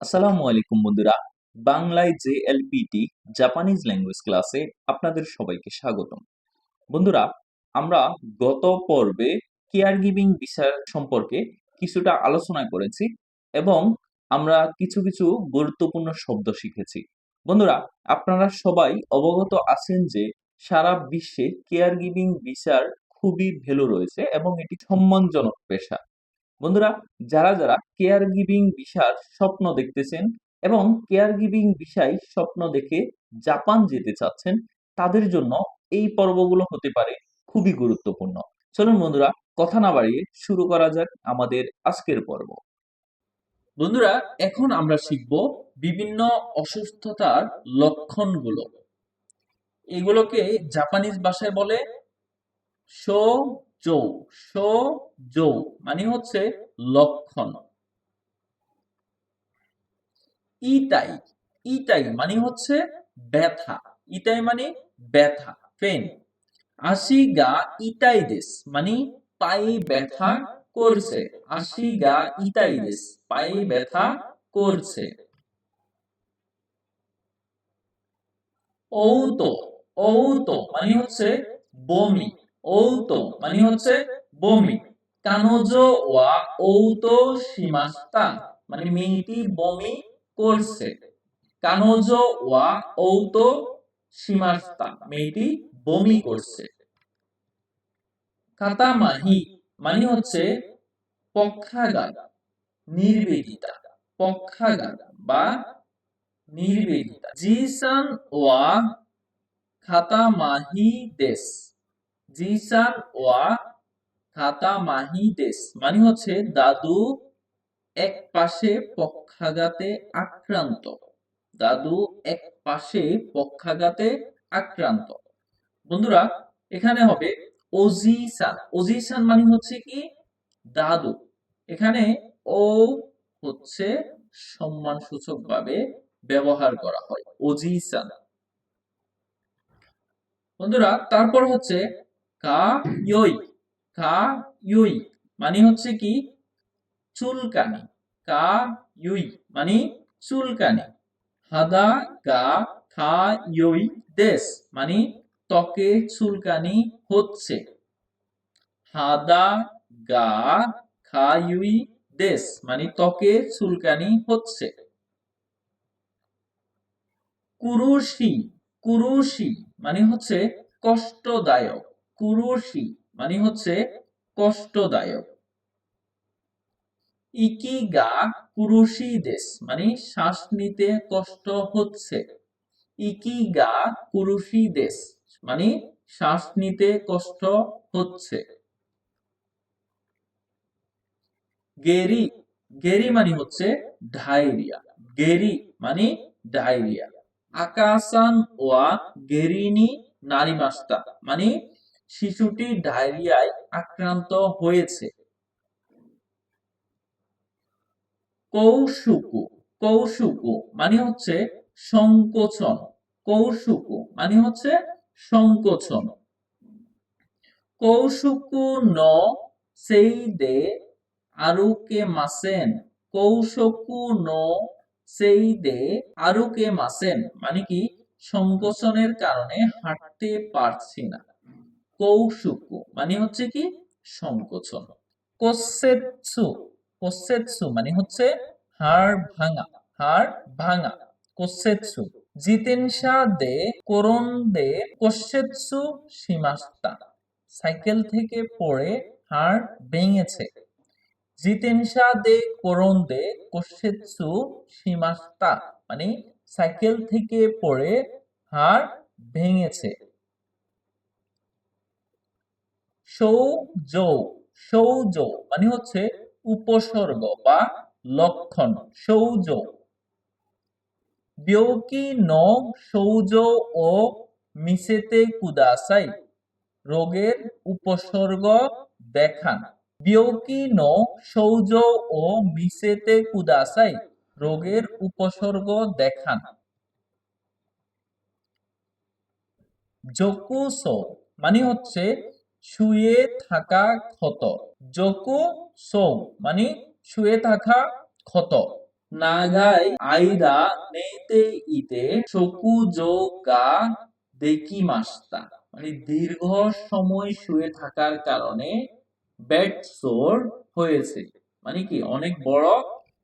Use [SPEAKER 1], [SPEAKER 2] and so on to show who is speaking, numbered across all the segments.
[SPEAKER 1] আসসালামু আলাইকুম বন্ধুরা, বাংলায় যে এলপিটি জাপানিজ ল্যাঙ্গুয়েজ ক্লাসে আপনাদের সবাইকে স্বাগতম। বন্ধুরা, আমরা গত পর্বে কেয়ার গিভিং বিষয় সম্পর্কে কিছুটা আলোচনা করেছি এবং আমরা কিছু কিছু গুরুত্বপূর্ণ শব্দ শিখেছি। বন্ধুরা, আপনারা সবাই অবগত আছেন যে সারা বিশ্বে কেয়ার গিভিং বিষয়ের খুবই ভ্যালু রয়েছে এবং এটি সম্মানজনক পেশা। বন্ধুরা, যারা যারা কেয়ার গিভিং বিষয়ের স্বপ্ন দেখতেছেন এবং কেয়ার গিভিং বিষয় স্বপ্ন দেখে জাপান যেতে চাচ্ছেন, তাদের জন্য এই পর্বগুলো হতে পারে খুবই গুরুত্বপূর্ণ। চলুন বন্ধুরা, কথা না বাড়িয়ে শুরু করা যাক আমাদের আজকের পর্ব। বন্ধুরা, এখন আমরা শিখব বিভিন্ন অসুস্থতার লক্ষণগুলো। এগুলোকে জাপানিজ ভাষায় বলে শো জৌ শো জৌ মানে হচ্ছে লক্ষণ। ইটাই ইটাই মানে হচ্ছে ব্যথা। ইটাই মানে ব্যথা পেন আশি গা ইটাই দেশ মানে পায়ে ব্যথা করছে। আশি গা ইটাই দেশ পায়ে ব্যথা করছে। ঔতো ঔতো মানে হচ্ছে বমি। ঔতো মানে হচ্ছে বমি। কানজ ওয়া ঔতো সীমাস্তা মানে মেয়েটি বমি করছে। কানজ ওয়া ঔতো সীমাস্তা, মেয়েটি বমি করছে। কাতামাহি মানে হচ্ছে পক্ষাঘাত, নির্বেদিতা, পক্ষাঘাত বা নির্বেদিতা। জিসান ওয়া খাতামাহি দেশ। জিসান ওয়া খাতামাহি দেশ। মানে হচ্ছে দাদু এক পাশে পক্ষাঘাতে আক্রান্ত। দাদু এক পাশে পক্ষাঘাতে আক্রান্ত। বন্ধুরা, এখানে হবে ওজিসান। ওজিসান মানে হচ্ছে কি? দাদু। এখানে ও হচ্ছে সম্মান সূচক ভাবে ব্যবহার করা হয়, ওজিসান। বন্ধুরা, তারপর হচ্ছে কা ইয়ই কা মানে হচ্ছে কি চুলকানি। কা ইউই মানে চুলকানি। হাদা গা খা ইউই দেশ মানে ত্বকে চুলকানি হচ্ছে। হাদা গা খা ইউই দেশ মানে ত্বকে চুলকানি হচ্ছে। কুরুশি কুরুশি মানে হচ্ছে কষ্টদায়ক। কুরুশি মানে হচ্ছে কষ্টদায়ক। ইকিগা কুরুশি দেশ মানে শ্বাস নিতে কষ্ট হচ্ছে। ইকিগা কুরুশি দেশ মানে শ্বাস নিতে কষ্ট হচ্ছে। গেরি গেরি মানে হচ্ছে ডায়রিয়া। গেরি মানে ডায়রিয়া। আকাশান ওয়া গেরিনি নারিমাস্তা মানে শিশুটি ডায়রিয়ায় আক্রান্ত হয়েছে। কৌশুকু কৌশুকু মানে হচ্ছে সংকোচন। কৌশুকু মানে হচ্ছে সংকোচন। কৌশুকু ন সেই দে আরুকে মাসেন। কৌশকু ন সেই দে আরুকে মাসেন মানে কি, সংকোচনের কারণে হাঁটতে পারছি না। কৌশুকু মানে হচ্ছে কি? সংকোচন। কোসেৎসু কোসেৎসু মানে হচ্ছে হাড় ভাঙা হাড় ভাঙা। কোসেৎসু জিতেনশা দে, করন দে, কোসেৎসু সীমাস্তা। সাইকেল থেকে পড়ে হাড় ভেঙেছে। জিতেনশা দে, করন দে, কোসেৎসু সীমাস্তা মানে সাইকেল থেকে পড়ে হাড় ভেঙেছে। সৌজৌ সৌজৌ মানে হচ্ছে উপসর্গ বা লক্ষণ, সৌজ। ন সৌজ ও মিশেতে কুদাসাই, রোগের উপসর্গ দেখান। বিয়োকি ন সৌজ ও মিশেতে কুদাসাই, রোগের উপসর্গ দেখান। জকুসো মানে হচ্ছে শুয়ে থাকা ক্ষত। জকু সৌ মানে শুয়ে থাকা ক্ষত। নাগাই আইদা নেতে ইতে শকুজো গা দেকি মাস্তা। মানে দীর্ঘ সময় শুয়ে থাকার কারণে ব্যাট সোর হয়েছে। মানে কি, অনেক বড়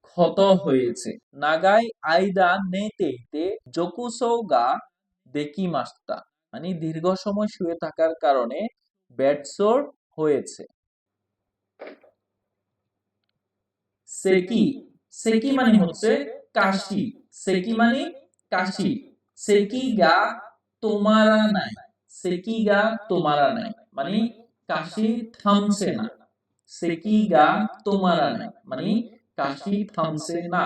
[SPEAKER 1] ক্ষত হয়েছে। নাগাই আইদা নেতে ইতে জকুসো গা দেকি মাস্তা। মানে দীর্ঘ সময় শুয়ে থাকার কারণে ব্যাট সোর হয়েছে। সেকি সেকি মানে হচ্ছে কাশি? সেকি মানে কাশি? সেকি গা তোমারা নাই? সেকি গা তোমারা নাই? মানে কাশি থামছে না। সেকি গা তোমারা নাই? মানে কাশি থামছে না।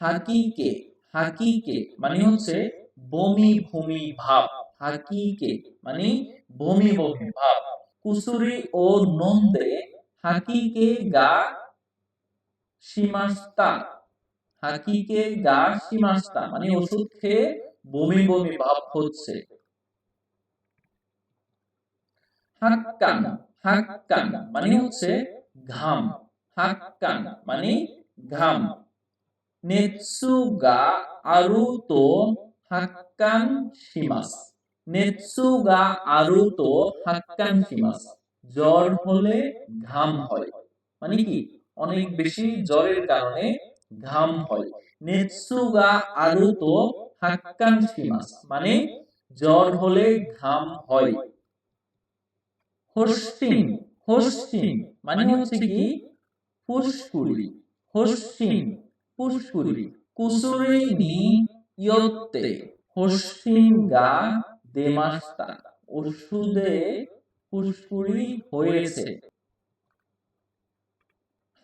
[SPEAKER 1] হাকিকে হাকিকে মানে হচ্ছে বমি ভূমি ভাব। হাকিকে মানে বমি বমি ভাব কুসুরি ও নন্দে হাকিকে গা সীমাস্তা হাকিকে গা সীমাস্তা মানে ওষুধ খেয়ে বমি বমি ভাব হচ্ছে। হাক্কান হাক্কান মানে হচ্ছে ঘাম হাক্কান মানে ঘাম। নেৎসু গা আরু তো হাক্কান শিমাস নেৎসু গা আরু তো হাক্কান শিমাস জ্বর হলে ঘাম হয়। মানে কি? অনেক বেশি জ্বরের কারণে ঘাম হয়। নেৎসুগা আরু তো হাক্কান শিমাস মানে জ্বর হলে ঘাম হয়। হস্যিন হস্যিন মানে হচ্ছে কি? ফুসকুড়ি হস্যিন ফুসকুড়ি কুসুরি নি, ইয়ত্তে। হস্যিন গা দেমাস্তা ওষুধে ফুসকুড়ি হয়েছে।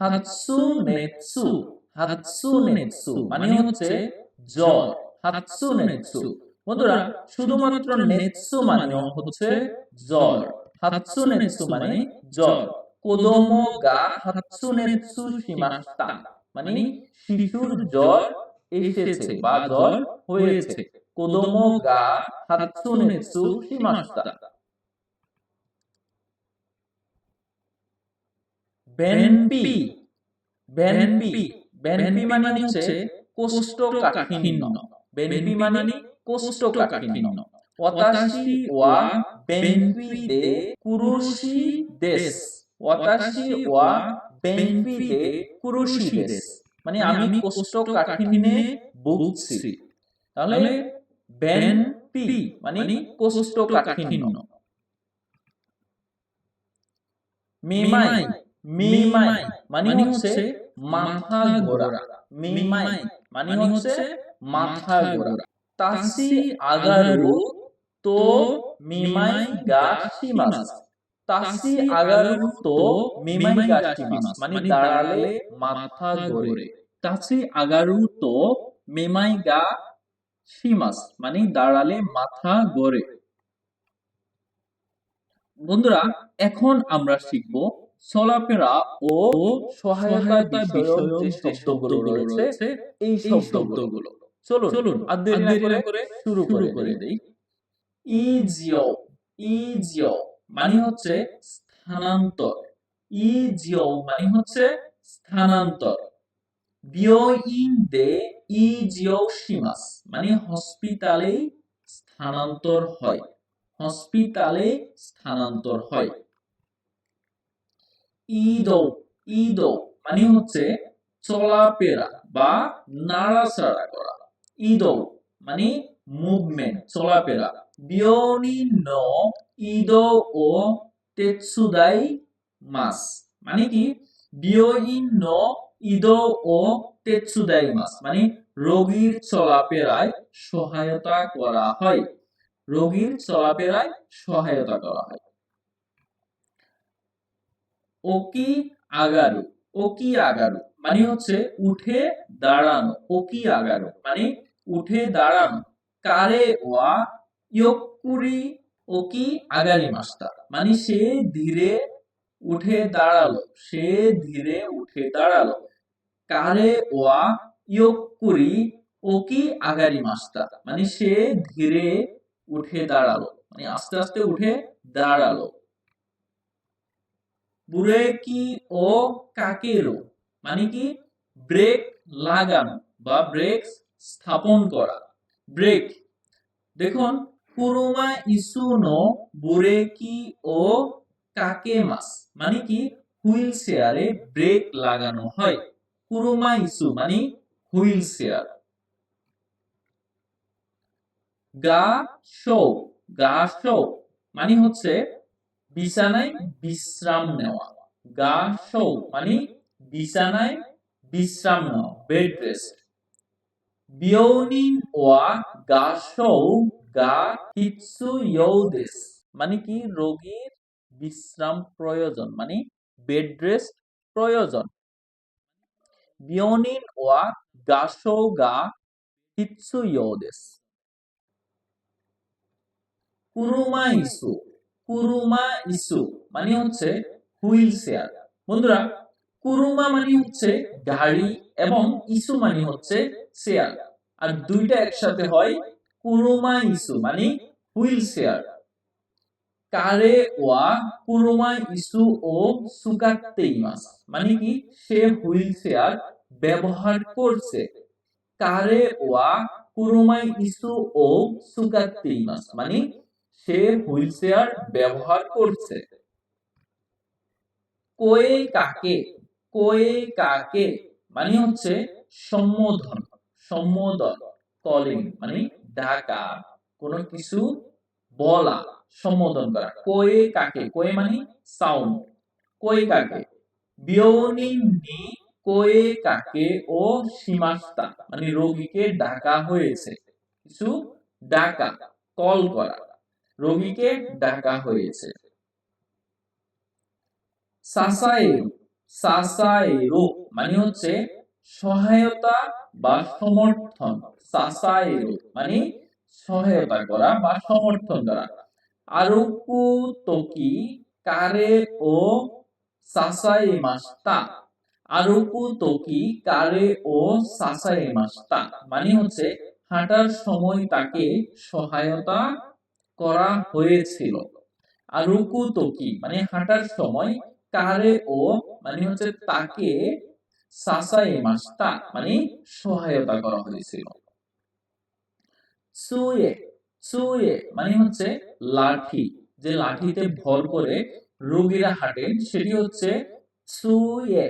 [SPEAKER 1] হাতসু নেৎসু হাতসু নেৎসু মানে হচ্ছে জ্বর হাতসু নেৎসু বন্ধুরা শুধুমাত্র নেৎসু মানে হচ্ছে জ্বর হাতসু নেৎসু মানে জ্বর কোদোমো গা হাতসু নেৎসু সীমাস্তা মানে শিশুর জ্বর এসেছে বা জ্বর হয়েছে। কোদোমো গা হাতসু নেৎসু সীমাস্তা বেনপি। বেনপি। বেনপি। মানে হচ্ছে কোষ্ঠকাঠিন্য। বেনপি মানে কোষ্ঠকাঠিন্য। ওয়াতাশি ওয়া বেনপি দে কুরুশি দেশ। ওয়াতাশি ওয়া বেনপি দে কুরুশি দেশ। মানে আমি কোষ্ঠকাঠিন্যে ভুগছি। তাহলে বেনপি মানে কোষ্ঠকাঠিন্য। মেমাই মেমাই মানে হচ্ছে মাথা ঘোরা মেমাই মানে হচ্ছে মাথা ঘোরা তাসি আগারু তো মেমাই গা শিমাস। তাসি আগারু তো মেমাই গা শিমাস মানে দাঁড়ালে মাথা ঘোরে তাসি আগারু তো মেমাই গা শিমাস মানে দাঁড়ালে মাথা গড়ে। বন্ধুরা এখন আমরা শিখব চলাফেরা ও সহায়তা বিষয়ক যে শব্দগুলো রয়েছে এই শব্দগুলো। চলুন চলুন আর দেরি করে শুরু করে দেই। ইজিও ইজিও মানে হচ্ছে স্থানান্তর। ইজিও মানে হচ্ছে স্থানান্তর। বিয়োইন দে মানে হসপিটালে স্থানান্তর হয়। হসপিটালে স্থানান্তর হয়। ইদো ইদো মানে হচ্ছে চলাফেরা বা নাড়াচাড়া করা। ইদো মানে মুভমেন্ট চলাফেরা। বিয়নি ন ও তেৎসুদাই মাস। মানে কি? বিয়নি ন ইদো ও তেৎসুদাই মাস মানে রোগীর চলাফেরায় সহায়তা করা হয়। রোগীর চলাফেরায় সহায়তা করা হয়। ওকি আগারু ওকি আগারু মানে হচ্ছে উঠে দাঁড়ানো ওকি আগারু মানে উঠে দাঁড়ানো, কারে ওয়া ইয়কুরি ওকি আগারি মাস্তা মানে সে ধীরে উঠে দাঁড়াল, সে ধীরে উঠে দাঁড়াল। কারে ওয়া ইয়কুরি ওকি আগারি মাস্তা মানে সে ধীরে উঠে দাঁড়াল। মানে আস্তে আস্তে উঠে দাঁড়াল। বুড়ে কি ও কাকেরো মানে কি
[SPEAKER 2] ব্রেক লাগানো বা ব্রেক স্থাপন করা। ব্রেক। দেখুন, কুরুমা ইসুনো বুরেকি ও কাকেমাস মানে কি হুইল চেয়ারে ব্রেক লাগানো হয়। কুরুমা ইসু মানে হুইল চেয়ার। গা শো গা শো মানে হচ্ছে বিছানায় বিশ্রাম নেওয়া। গা শো মানে বিছানায় বিশ্রাম নেওয়া, বেড রেস্ট। বিয়নিন ওয়া, গা শো গা মানে কি? রোগীর বিশ্রাম প্রয়োজন মানে বেড রেস্ট প্রয়োজন। বিয়নিন ওয়া গা শো গা হিৎসু ইয়োদেস কুরুমা ইসু কুরুমা ইসু মানে হচ্ছে হুইল চেয়ার বন্ধুরা কুরুমা মানে হচ্ছে গাড়ি এবং ইসু মানে হচ্ছে চেয়ার আর দুইটা একসাথে হয় কুরুমা ইসু মানে হুইল চেয়ার কারে ওয়া কুরুমা ইসু ও সুকাত্তেইমাস মানে কি? সে হুইল চেয়ার ব্যবহার করছে। কারে ওয়া কুরুমা ইসু ও সুকাত্তেইমাস মানে সে হুইল চেয়ার ব্যবহার করছে। কোয়ে কাকে? কোয়ে কাকে? মানে হচ্ছে সম্বোধন সম্বোধন কলিং মানে ডাকা, কোনো কিছু বলা সম্বোধন করা। কোয়ে কাকে? কোয়ে মানে সাউন্ড কোয়ে কাকে? বিয়নি নি কোয়ে কাকে ও সীমাস্তা মানে রোগীকে ডাকা হয়েছে। কিছু ডাকা, কল করা, রোগীকে ডাকা হয়েছে। সাসায়েরু মানে হচ্ছে সহায়তা বা সমর্থন। সাসায়েরু মানে সহায়তা করা বা সমর্থন করা। আরুকু তোকি কারে ও সাসাইমাস্তা আরুকু তোকি কারে ও মানে হচ্ছে হাঁটার সময় তাকে সহায়তা করা হয়েছিল তোকি মানে হাঁটার সময় কারে ও মানে হচ্ছে তাকে মানে সহায়তা করা হয়েছিল সুয়ে সুয়ে মানে হচ্ছে লাঠি যে লাঠিতে ভর করে রোগীরা হাঁটেন সেটি হচ্ছে সুয়ে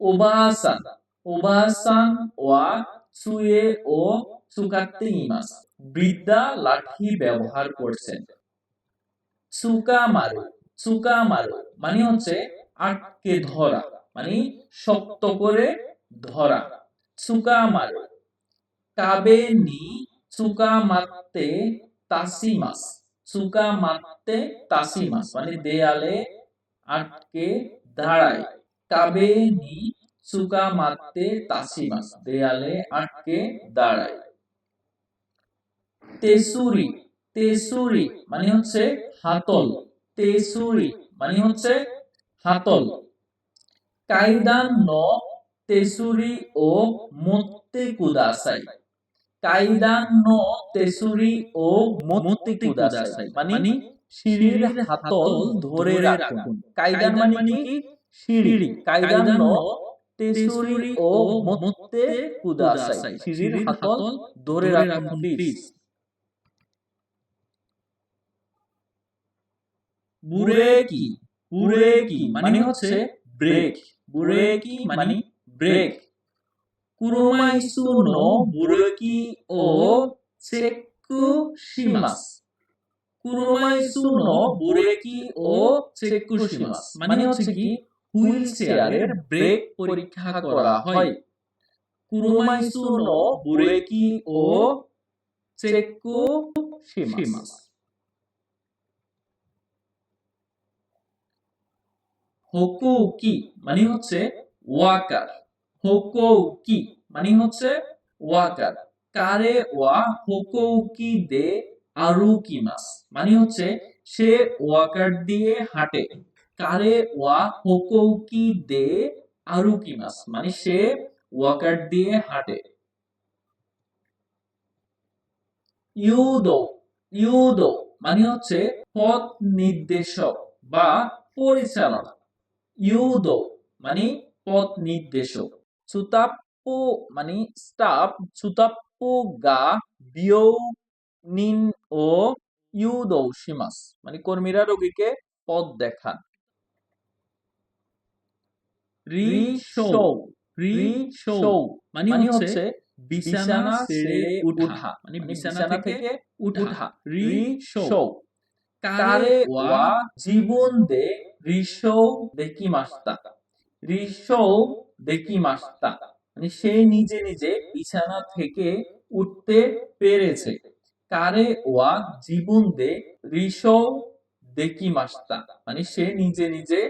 [SPEAKER 2] ওবাসান ওবাসান ওয়া সুয়ে ও ইমাস বৃদ্ধা লাঠি ব্যবহার করছেন। সুকা মারু সুকা মারু মানে হচ্ছে আটকে ধরা মানে শক্ত করে ধরা। সুকা মারু কাবে নি সুকা মারতে তাসিমাস। সুকা মারতে তাসিমাস মানে দেয়ালে আটকে দাঁড়ায়। কাবে নি সুকা মারতে তাসিমাস দেয়ালে আটকে দাঁড়ায়। তেসুরি তেসুরি মানে হচ্ছে হাতল। তেসুরি মানে হচ্ছে হাতল। কায়দান ন, তেসুরি ও মত্তে কুদাসাই। কাইদান তেসুরি ও মত্তে কুদাসাই মানে সিঁড়ির হাতল ধরে রাখুন। কাইদান মানে কি? সিঁড়ি। কাইদান তেসুরি ও মত্তে কুদাসাই সিঁড়ির হাতল ধরে রাখুন প্লিজ বুরেকি বুরেকি মানে হচ্ছে ব্রেক। বুরেকি মানে ব্রেক। কুরোমাইসু নো বুরেকি ও চেকু শিমাস। কুরোমাইসু নো বুরেকি ও মানে ব্রেক ও চেকু শিমাস। হোকৌকি মানে হচ্ছে ওয়াকার। হোকৌকি মানে হচ্ছে ওয়াকার। কারে ওয়া হোকৌকি দে আরুকিমাস মানে হচ্ছে সে ওয়াকার দিয়ে হাঁটে। কারে ওয়া হোকৌকি দে আরুকিমাস মানে সে ওয়াকার দিয়ে হাঁটে। ইউদো ইউদো মানে হচ্ছে পথ নির্দেশক বা পরিচালনা ইউদো মানে পথ নির্দেশক। সুতাপ
[SPEAKER 1] মানে স্টাফ জুতাপ্পু গা বিও নিন ও ইউদৌ শিমাস মানে কর্মীরা রোগীকে পথ দেখান। শৌ মানে হচ্ছে বিছানা ছেড়ে উঠা মানে বিছানা থেকে উঠা। রি শৌ কারে ওয়া জীবন দে রিশৌ দেখি মাস্তা রিশৌ দেখি মাস্তা মানে সে নিজে নিজে বিছানা থেকে উঠতে পেরেছে। কারে ওয়া জীবন দে রিশৌ দেখি মাস্তা মানে সে নিজে নিজে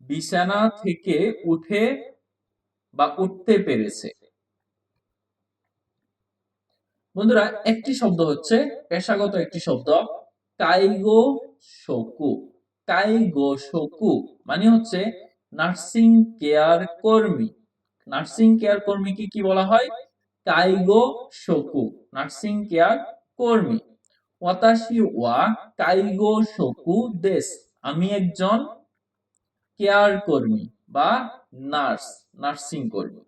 [SPEAKER 1] বিছানা থেকে উঠে বা উঠতে পেরেছে। বন্ধুরা, একটি শব্দ হচ্ছে, পেশাগত একটি শব্দ কাইগো শোকু কাইগো শোকু মানে হচ্ছে নার্সিং কেয়ার কর্মী। নার্সিং কেয়ার কর্মীকে কি বলা হয়? কাইগো শোকু নার্সিং কেয়ার কর্মী। ওয়াতাশি ওয়া কাইগো শোকু দেশ। আমি একজন কেয়ার কর্মী বা নার্স, নার্সিং কর্মী।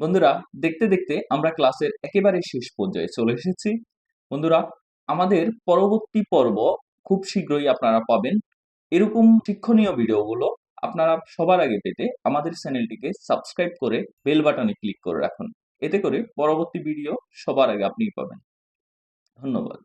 [SPEAKER 1] বন্ধুরা, দেখতে দেখতে আমরা ক্লাসের একেবারে শেষ পর্যায়ে চলে এসেছি। বন্ধুরা, আমাদের পরবর্তী পর্ব খুব শীঘ্রই আপনারা পাবেন। এরকম শিক্ষণীয় ভিডিওগুলো আপনারা সবার আগে পেতে আমাদের চ্যানেলটিকে সাবস্ক্রাইব করে বেল বাটনে ক্লিক করে রাখুন। এতে করে পরবর্তী ভিডিও সবার আগে আপনি পাবেন। ধন্যবাদ।